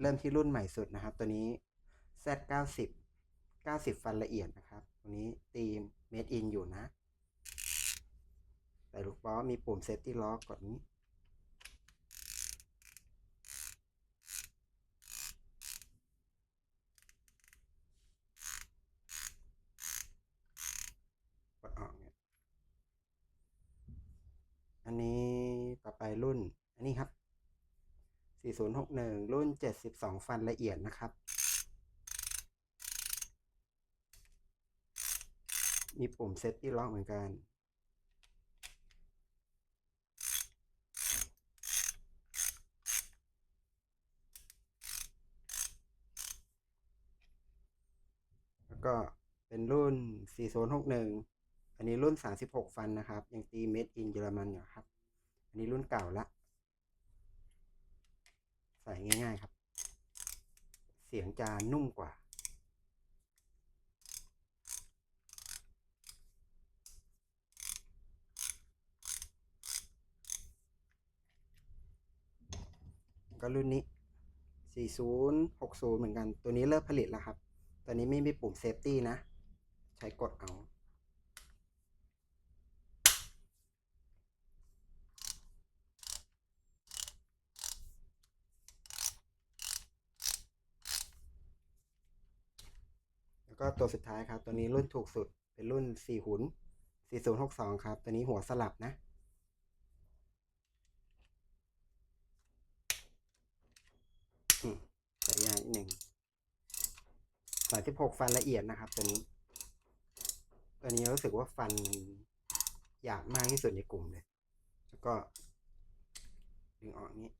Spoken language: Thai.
เริ่มที่รุ่นใหม่สุดนะครับ ตัวนี้ Z 90 90 ฟันละเอียดนะครับตัวนี้ตีม Made in อยู่นะใส่ลูกบอลมีปุ่ม Safety Lock กดนี้ กดออกเนี่ย อันนี้ต่อไปรุ่น อันนี้ครับ 4061 รุ่น 72 ฟันละเอียดนะครับ มีปุ่ม Safety Lock เหมือนกัน แล้วก็เป็นรุ่น 4061 อันนี้รุ่น 36 ฟันนะครับ ยังตี Made in เยอรมันอยู่ครับ อันนี้รุ่นเก่าละ ง่าย ๆ ครับ เสียงจะนุ่มกว่าก็รุ่นนี้ 4060 เหมือนกัน ตัวนี้เลิกผลิตแล้วครับตัวนี้ไม่มีปุ่มเซฟตี้นะ ใช้กดเอา ก็ตัวสุดท้ายครับ ตัวนี้รุ่นถูกสุดเป็นรุ่น 4 หุน4062 ครับ ตัวนี้หัวสลับนะอืมใส่ยางนิดหนึ่งสามสิบหกฟันละเอียดนะครับ ตัวนี้ ตัวนี้รู้สึกว่าฟันมันหยาบมากที่สุดในกลุ่มเลย แล้วก็ ดึงออกนี้